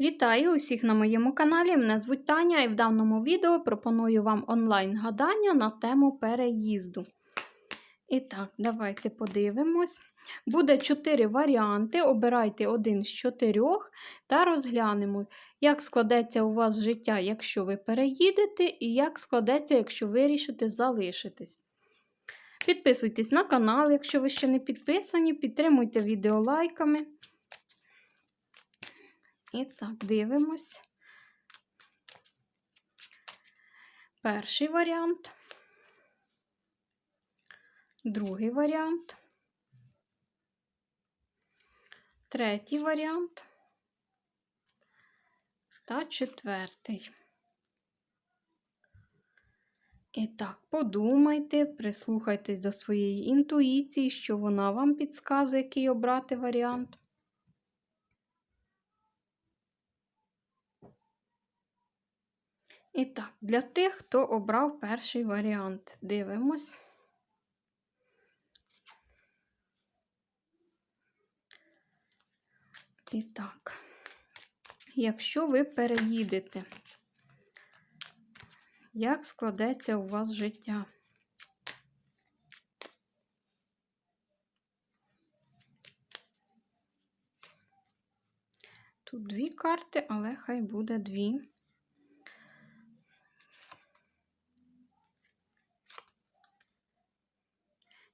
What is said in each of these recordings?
Вітаю усіх на моєму каналі. Мене звуть Таня і в даному відео пропоную вам онлайн-гадання на тему переїзду. І так, давайте подивимось. Буде 4 варіанти. Обирайте один з чотирьох та розглянемо, як складеться у вас життя, якщо ви переїдете, і як складеться, якщо вирішите залишитись. Підписуйтесь на канал, якщо ви ще не підписані, підтримуйте відео лайками. І так, дивимось. Перший варіант. Другий варіант. Третій варіант. Та четвертий. І так, подумайте, прислухайтесь до своєї інтуїції, що вона вам підказує, який обрати варіант. І так, для тих, хто обрав перший варіант, дивимось. І так, якщо ви переїдете, як складеться у вас життя? Тут дві карти, але хай буде дві.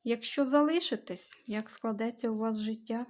Якщо залишитесь, як складеться у вас життя?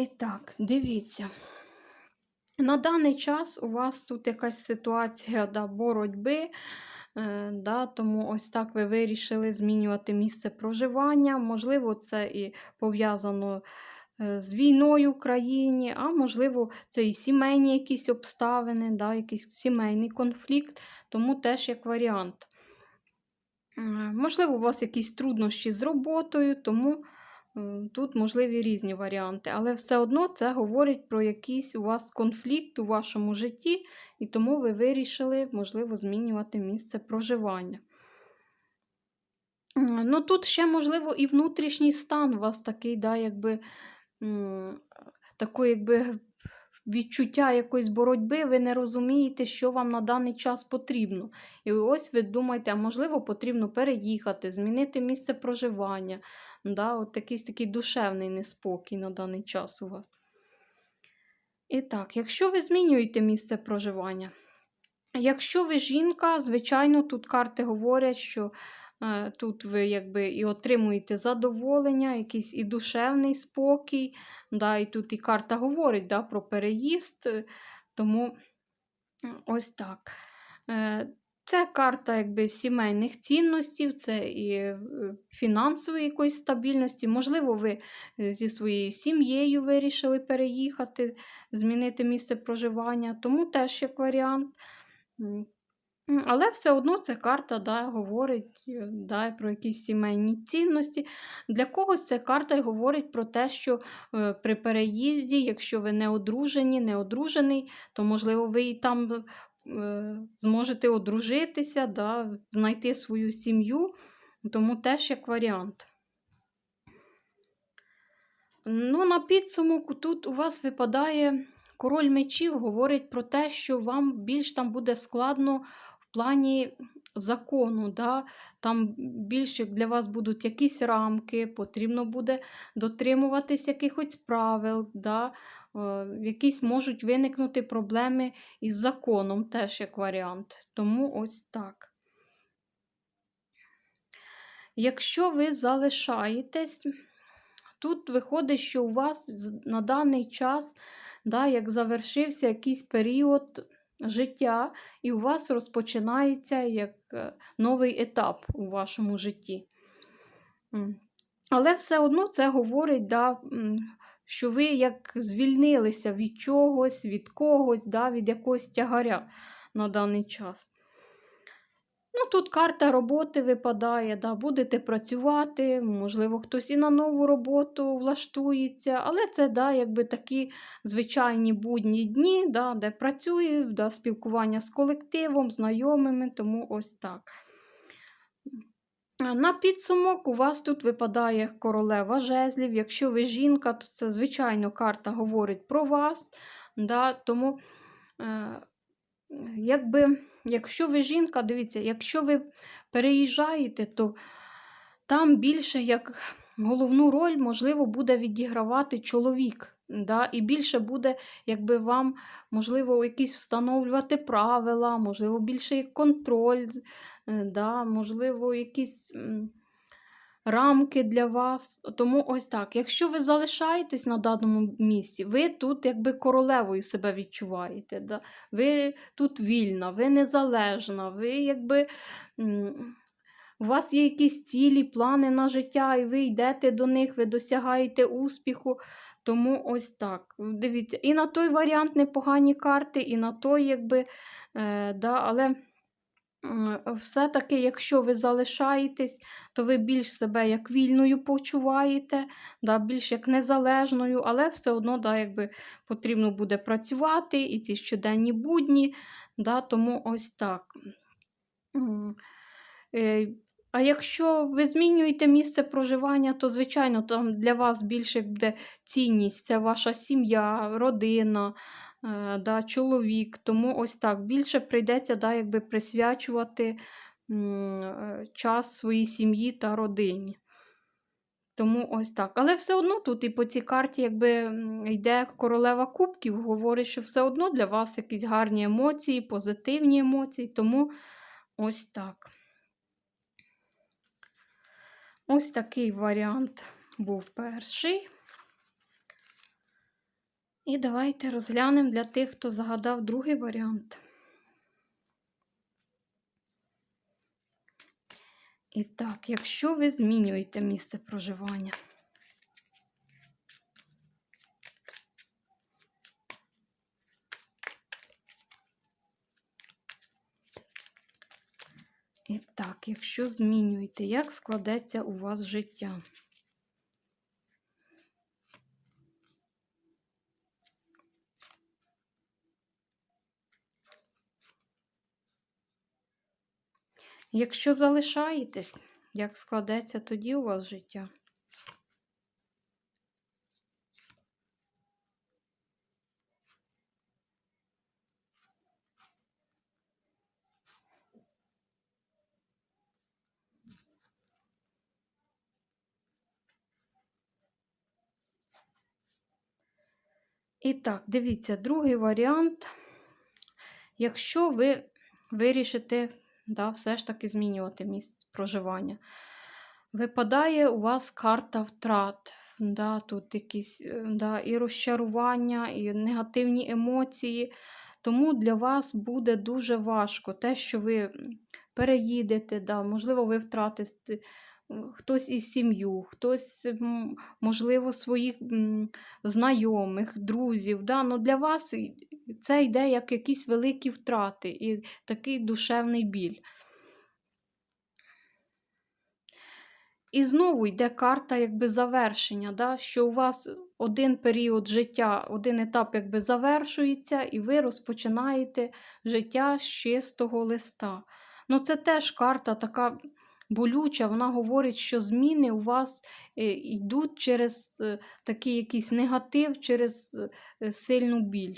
І так, дивіться. На даний час у вас тут якась ситуація да, боротьби, е, да, тому ось так ви вирішили змінювати місце проживання. Можливо, це і пов'язано е, з війною в країні, а можливо, це і сімейні якісь обставини, да, якийсь сімейний конфлікт, тому теж як варіант. Е, Можливо, у вас якісь труднощі з роботою, тому. Тут можливі різні варіанти, але все одно це говорить про якийсь у вас конфлікт у вашому житті, і тому ви вирішили, можливо, змінювати місце проживання. Ну, тут ще, можливо, і внутрішній стан у вас такий, да, якби, такої, якби відчуття якоїсь боротьби, ви не розумієте, що вам на даний час потрібно. І ось ви думаєте, а можливо, потрібно переїхати, змінити місце проживання. Да, от якийсь такий душевний неспокій на даний час у вас. І так, якщо ви змінюєте місце проживання, якщо ви жінка, звичайно, тут карти говорять, що е, тут ви якби і отримуєте задоволення, якийсь і душевний спокій. Да, І тут і карта говорить да, про переїзд. е, Тому ось так. Е, Це карта якби, сімейних цінностей, це і е, фінансової якоїсь стабільності. Можливо, ви е, зі своєю сім'єю вирішили переїхати, змінити місце проживання, тому теж як варіант. Але все одно ця карта да, говорить е, да, про якісь сімейні цінності. Для когось ця карта говорить про те, що при переїзді, якщо ви не одружені, не одружений, то можливо ви і там зможете одружитися, да, знайти свою сім'ю, тому теж як варіант. Ну, на підсумок тут у вас випадає король мечів, говорить про те, що вам більш там буде складно в плані закону. Да? Там більше для вас будуть якісь рамки, потрібно буде дотримуватись якихось правил. Да? Е, Якісь можуть виникнути проблеми із законом, теж як варіант. Тому ось так. Якщо ви залишаєтесь, тут виходить, що у вас на даний час, да, як завершився якийсь період життя, і у вас розпочинається як е, новий етап у вашому житті. Але все одно це говорить, да, що ви як звільнилися від чогось, від когось, да, від якогось тягаря на даний час. Ну, тут карта роботи випадає, да, будете працювати, можливо, хтось і на нову роботу влаштується, але це да, якби такі звичайні будні дні, да, де працює, да, спілкування з колективом, знайомими, тому ось так. На підсумок у вас тут випадає королева жезлів. Якщо ви жінка, то це, звичайно, карта говорить про вас. Да, Тому, е, якби, якщо ви жінка, дивіться, якщо ви переїжджаєте, то там більше як головну роль, можливо, буде відігравати чоловік. Да? І більше буде, якби вам, можливо, якісь встановлювати правила, можливо, більший контроль, да? можливо, якісь рамки для вас. Тому ось так. Якщо ви залишаєтесь на даному місці, ви тут якби королевою себе відчуваєте. Да? Ви тут вільна, ви незалежна, ви якби. у вас є якісь цілі, плани на життя, і ви йдете до них, ви досягаєте успіху. Тому ось так. Дивіться, і на той варіант непогані карти, і на той, якби, е, да, але все-таки, якщо ви залишаєтесь, то ви більш себе як вільною почуваєте, да, більш як незалежною, але все одно да, якби, потрібно буде працювати і ці щоденні будні. Да, тому ось так. Е, А якщо ви змінюєте місце проживання, то, звичайно, там для вас більше буде цінність це ваша сім'я, родина, е, да, чоловік. Тому ось так більше прийдеться да, якби присвячувати е, час своїй сім'ї та родині. Тому ось так. Але все одно тут і по цій карті, якби йде королева кубків, говорить, що все одно для вас якісь гарні емоції, позитивні емоції. Тому ось так. Ось такий варіант був перший. І давайте розглянемо для тих, хто загадав другий варіант. І так, якщо ви змінюєте місце проживання, І так, якщо змінюєте, як складеться у вас життя? Якщо залишаєтесь, як складеться тоді у вас життя? І так, дивіться, другий варіант. Якщо ви вирішите да, все ж таки змінювати місце проживання, випадає у вас карта втрат. Да, Тут якісь е, да, і розчарування, і негативні емоції. Тому для вас буде дуже важко те, що ви переїдете, да, можливо, ви втратите хтось із сім'ю, хтось, можливо, своїх знайомих, друзів. Да? Ну, для вас це йде як якісь великі втрати і такий душевний біль. І знову йде карта якби завершення, да? що у вас один період життя, один етап якби завершується, і ви розпочинаєте життя з чистого листа. Ну, це теж карта така болюча, вона говорить, що зміни у вас е, йдуть через е, такий якийсь негатив, через е, сильну біль.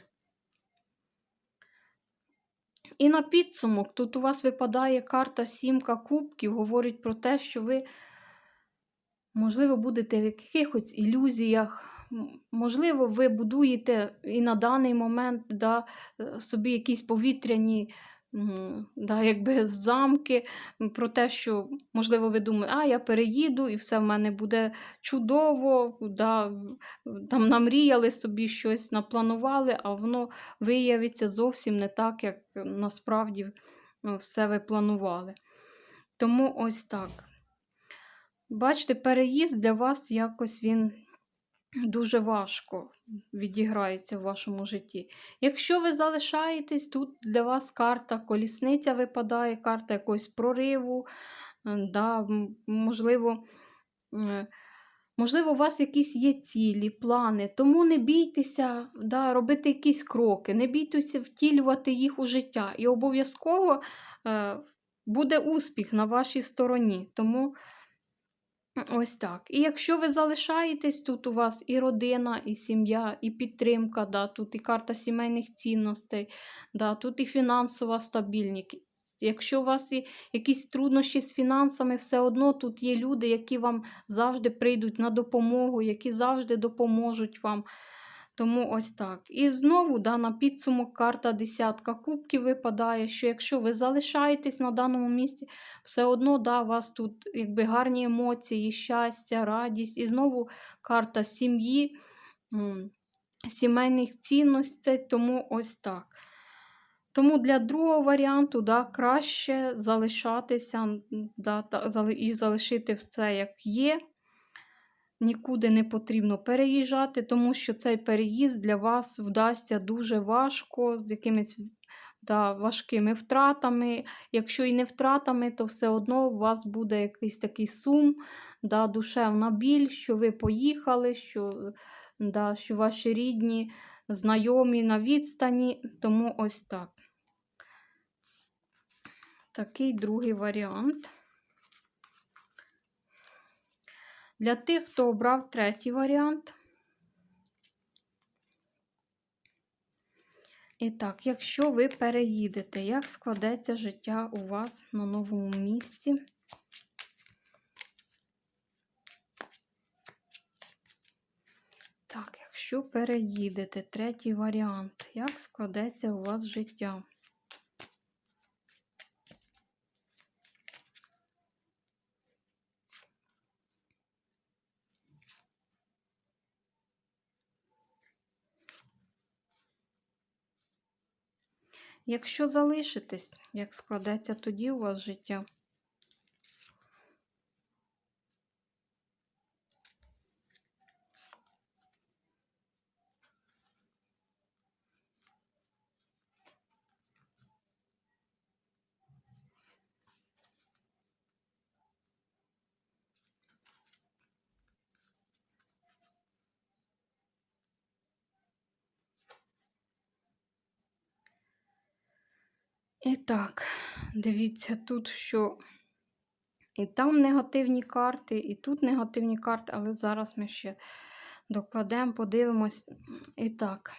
І на підсумок, тут у вас випадає карта сімка кубків, говорить про те, що ви, можливо, будете в якихось ілюзіях. Можливо, ви будуєте і на даний момент да, е, собі якісь повітряні да, якби замки про те, що, можливо, ви думаєте, а я переїду і все в мене буде чудово, да, там намріяли собі щось, напланували, а воно виявиться зовсім не так, як насправді все ви планували. Тому ось так. Бачите, переїзд для вас якось він дуже важко відіграється в вашому житті. Якщо ви залишаєтесь, тут для вас карта колісниця випадає, карта якогось прориву, да, можливо, е, можливо, у вас якісь є цілі, плани, тому не бійтеся да, робити якісь кроки, не бійтеся втілювати їх у життя. І обов'язково е, буде успіх на вашій стороні. Тому Ось так. І якщо ви залишаєтесь, тут у вас і родина, і сім'я, і підтримка, да, тут і карта сімейних цінностей, да, тут і фінансова стабільність. Якщо у вас є якісь труднощі з фінансами, все одно тут є люди, які вам завжди прийдуть на допомогу, які завжди допоможуть вам. Тому ось так. І знову да, на підсумок карта десятка кубків випадає, що якщо ви залишаєтесь на даному місці, все одно да, у вас тут якби гарні емоції, щастя, радість. І знову карта сім'ї, сімейних цінностей, тому ось так. Тому для другого варіанту да, краще залишатися да, і залишити все як є. Нікуди не потрібно переїжджати, тому що цей переїзд для вас вдасться дуже важко, з якимись да, важкими втратами. Якщо і не втратами, то все одно у вас буде якийсь такий сум, да, душевна біль, що ви поїхали, що, да, що ваші рідні, знайомі на відстані. Тому ось так. Такий другий варіант. Для тих, хто обрав третій варіант. І так, якщо ви переїдете, як складеться життя у вас на новому місці? Так, якщо переїдете, третій варіант, як складеться у вас життя? Якщо залишитесь, як складеться тоді у вас життя? І так, дивіться тут, що і там негативні карти, і тут негативні карти, але зараз ми ще докладемо, подивимось. І так,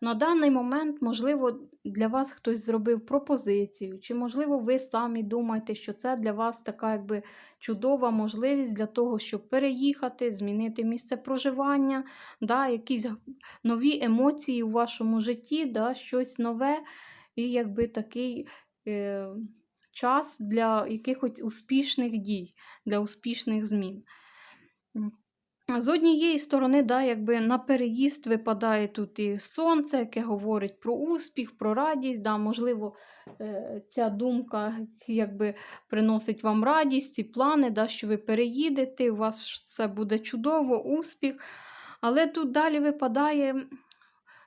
на даний момент, можливо, для вас хтось зробив пропозицію, чи, можливо, ви самі думаєте, що це для вас така якби чудова можливість для того, щоб переїхати, змінити місце проживання, да, якісь нові емоції у вашому житті, да, щось нове і якби такий е, час для якихось успішних дій, для успішних змін. З однієї сторони, да, якби на переїзд випадає тут і сонце, яке говорить про успіх, про радість. Да, Можливо, е, ця думка якби приносить вам радість і плани, да, що ви переїдете, у вас все буде чудово, успіх. Але тут далі випадає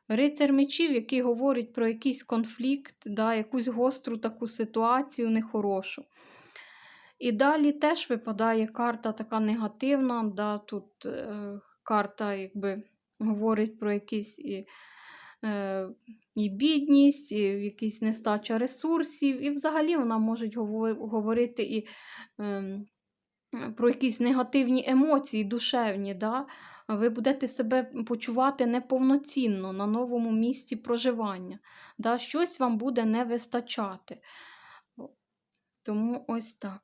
Рицар мечів, який говорить про якийсь конфлікт, да, якусь гостру таку ситуацію нехорошу. І далі теж випадає карта така негативна. да, Тут е, карта якби говорить про якісь і, е, і бідність, і якісь нестача ресурсів, і взагалі вона може говорити і е, про якісь негативні емоції, душевні. Да? Ви будете себе почувати неповноцінно на новому місці проживання. Да? Щось вам буде не вистачати. Тому ось так.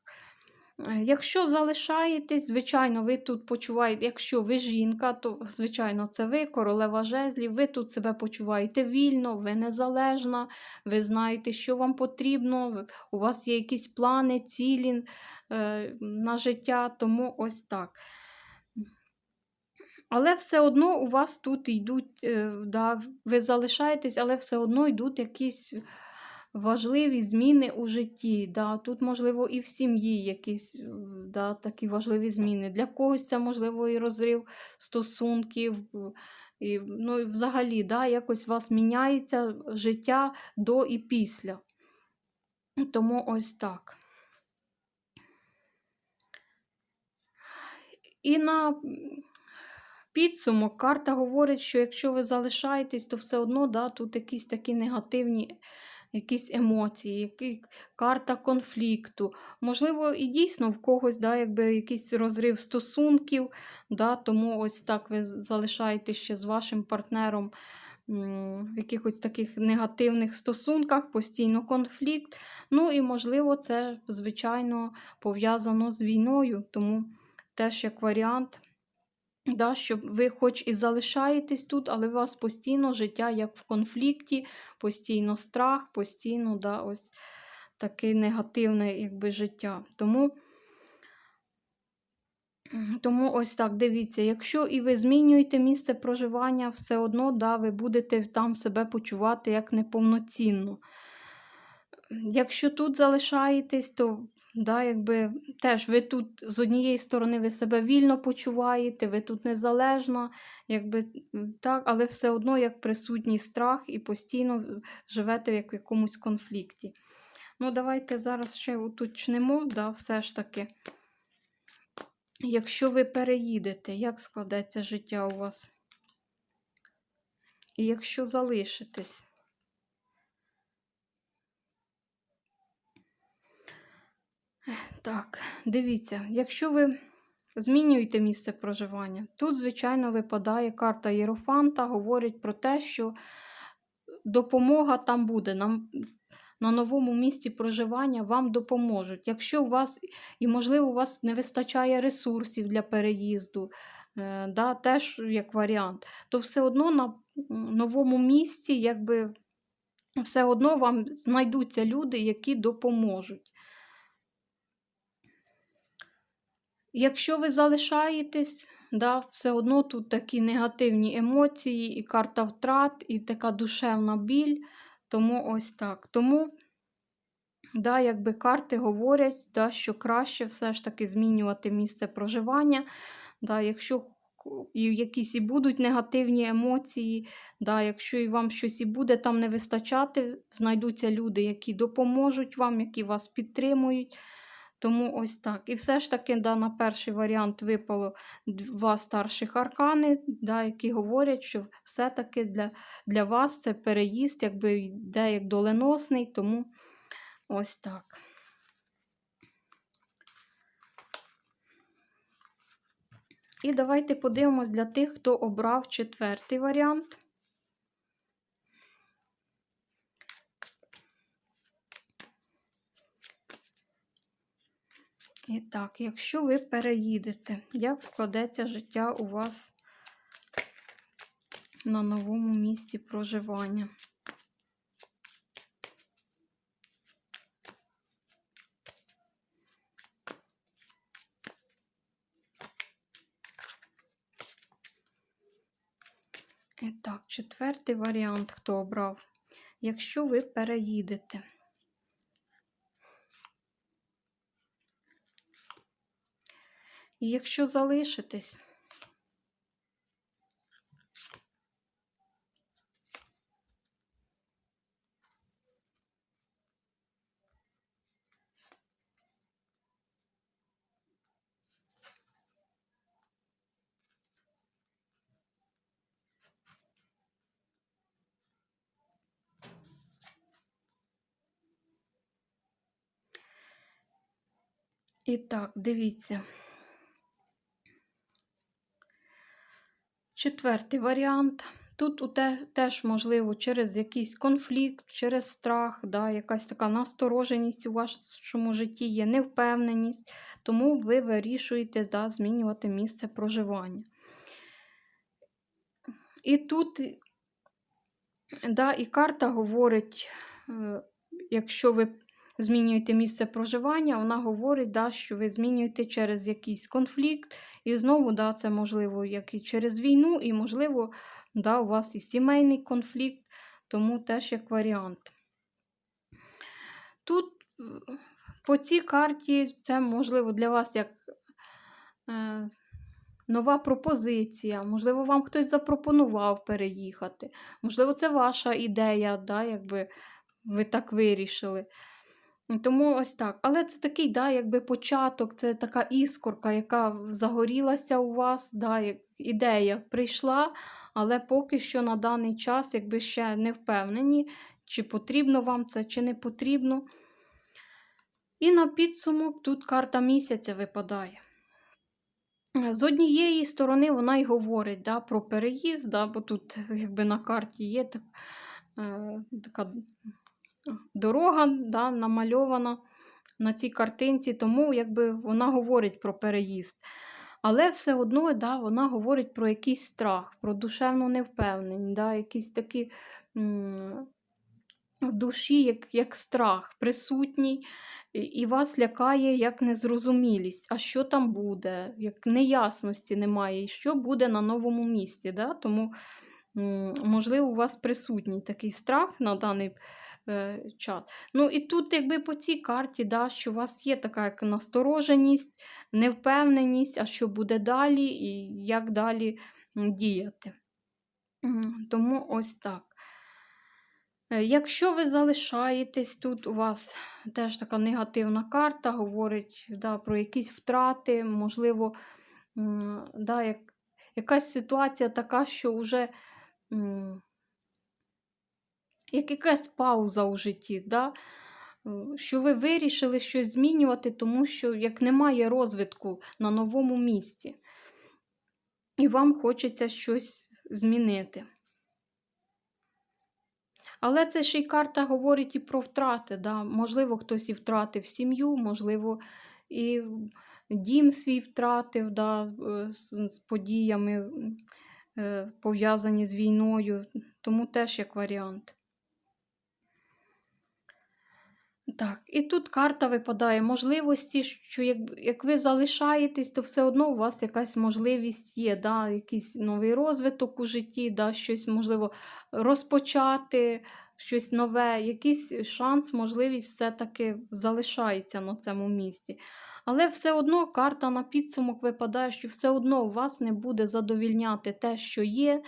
Е, Якщо залишаєтесь, звичайно, ви тут почуваєте, якщо ви жінка, то, звичайно, це ви, королева жезлів, ви тут себе почуваєте вільно, ви незалежна, ви знаєте, що вам потрібно, у вас є якісь плани, цілі е, на життя, тому ось так. Але все одно у вас тут йдуть, е, да, ви залишаєтесь, але все одно йдуть якісь важливі зміни у житті. Да. Тут, можливо, і в сім'ї якісь е, да, такі важливі зміни. Для когось це, можливо, і розрив стосунків. І, ну, і взагалі, да, якось у вас міняється життя до і після. Тому ось так. І на підсумок карта говорить, що якщо ви залишаєтесь, то все одно да, тут якісь такі негативні якісь емоції, які, карта конфлікту. Можливо, і дійсно в когось да, якби якийсь розрив стосунків, да, тому ось так ви залишаєтесь ще з вашим партнером в якихось таких негативних стосунках, постійно конфлікт. Ну і, можливо, це, звичайно, пов'язано з війною, тому теж як варіант. Да, що ви хоч і залишаєтесь тут, але у вас постійно життя як в конфлікті, постійно страх, постійно да, ось таке негативне якби, життя. Тому, тому ось так, дивіться, якщо і ви змінюєте місце проживання, все одно да, ви будете там себе почувати як неповноцінно. Якщо тут залишаєтесь, то да, якби, теж ви тут з однієї сторони ви себе вільно почуваєте, ви тут незалежна, якби, так, але все одно як присутній страх і постійно живете як в якомусь конфлікті. Ну, давайте зараз ще уточнимо, да, все ж таки. Якщо ви переїдете, як складеться життя у вас? І якщо залишитесь? Так, дивіться, якщо ви змінюєте місце проживання, тут, звичайно, випадає карта Єрофанта, говорить про те, що допомога там буде. Нам на новому місці проживання вам допоможуть. Якщо у вас, і можливо, у вас не вистачає ресурсів для переїзду, е, да, теж як варіант, то все одно на новому місці, якби все одно вам знайдуться люди, які допоможуть. Якщо ви залишаєтесь, да, все одно тут такі негативні емоції, і карта втрат, і така душевна біль. Тому ось так. Тому, да, якби карти говорять, да, що краще все ж таки змінювати місце проживання. Да, якщо якісь і будуть негативні емоції, да, якщо і вам щось і буде там не вистачати, знайдуться люди, які допоможуть вам, які вас підтримують. Тому ось так. І все ж таки, да, на перший варіант випало два старших аркани, да, які говорять, що все-таки для, для вас це переїзд, якби йде як доленосний, тому ось так. І давайте подивимось для тих, хто обрав четвертий варіант. І так, якщо ви переїдете, як складеться життя у вас на новому місці проживання? І так, четвертий варіант, хто обрав. Якщо ви переїдете. І якщо залишитесь, І так, дивіться. Четвертий варіант. Тут теж, можливо, через якийсь конфлікт, через страх, да, якась така настороженість у вашому житті є, невпевненість, тому ви вирішуєте да, змінювати місце проживання. І тут да, і карта говорить, е, якщо ви змінюєте місце проживання, вона говорить, да, що ви змінюєте через якийсь конфлікт. І знову, да, це можливо, як і через війну, і, можливо, да, у вас і сімейний конфлікт, тому теж як варіант. Тут по цій карті це можливо для вас як е, нова пропозиція. Можливо, вам хтось запропонував переїхати. Можливо, це ваша ідея, да, якби ви так вирішили. Тому ось так. Але це такий, да, якби початок, це така іскорка, яка загорілася у вас, да, ідея прийшла, але поки що на даний час, якби ще не впевнені, чи потрібно вам це, чи не потрібно. І на підсумок тут карта місяця випадає. З однієї сторони вона й говорить да, про переїзд, да, бо тут якби на карті є так, е, така дорога да, намальована на цій картинці, тому якби вона говорить про переїзд. Але все одно да, вона говорить про якийсь страх, про душевну невпевненість, да, якісь такі м, душі, як, як страх, присутній, і- і вас лякає як незрозумілість, а що там буде, як неясності немає, і що буде на новому місці. Да? Тому, м, можливо, у вас присутній такий страх на даний е, час. Ну і тут, якби по цій карті, да, що у вас є така як настороженість, невпевненість, а що буде далі, і як далі діяти. Тому ось так. Е, Якщо ви залишаєтесь тут, у вас теж така негативна карта, говорить да, про якісь втрати, можливо, да, як, якась ситуація така, що вже як якась пауза у житті, да? е, що ви вирішили щось змінювати, тому що як немає розвитку на новому місці, і вам хочеться щось змінити. Але це ще й карта говорить і про втрати. Да? Можливо, хтось і втратив сім'ю, можливо, і дім свій втратив да, е, з, з подіями, е, пов'язані з війною, тому теж як варіант. Так, і тут карта випадає можливості, що як, як ви залишаєтесь, то все одно у вас якась можливість є, да, якийсь новий розвиток у житті, да, щось можливо розпочати, щось нове, якийсь шанс, можливість все-таки залишається на цьому місці. Але все одно карта на підсумок випадає, що все одно у вас не буде задовільняти те, що є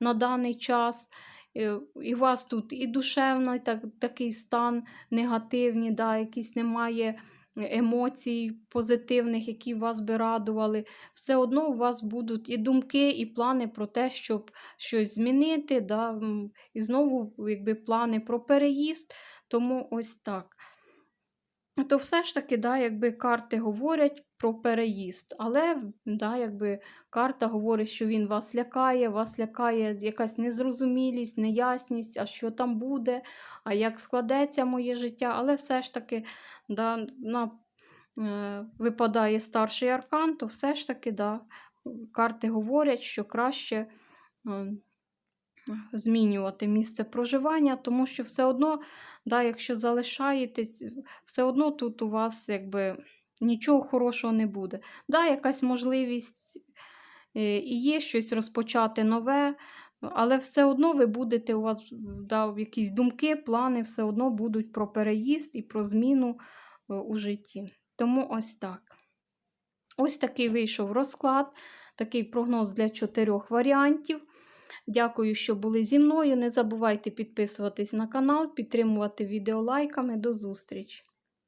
на даний час. Е, І у вас тут і душевний так, такий стан негативний, да, якийсь немає емоцій позитивних, які вас би радували. Все одно у вас будуть і думки, і плани про те, щоб щось змінити. Да, І знову якби, плани про переїзд. Тому ось так. То все ж таки, да, якби карти говорять про переїзд, але да, якби карта говорить, що він вас лякає, вас лякає якась незрозумілість, неясність, а що там буде, а як складеться моє життя. Але все ж таки да, на, е, випадає старший аркан, то все ж таки да, карти говорять, що краще. е, Змінювати місце проживання, тому що все одно, да, якщо залишаєтесь, все одно тут у вас якби нічого хорошого не буде. Да, якась можливість е, і є щось розпочати нове, але все одно ви будете, у вас да, якісь думки, плани все одно будуть про переїзд і про зміну е, у житті. Тому ось так. Ось такий вийшов розклад, такий прогноз для чотирьох варіантів. Дякую, що були зі мною. Не забувайте підписуватись на канал, підтримувати відео лайками. До зустрічі!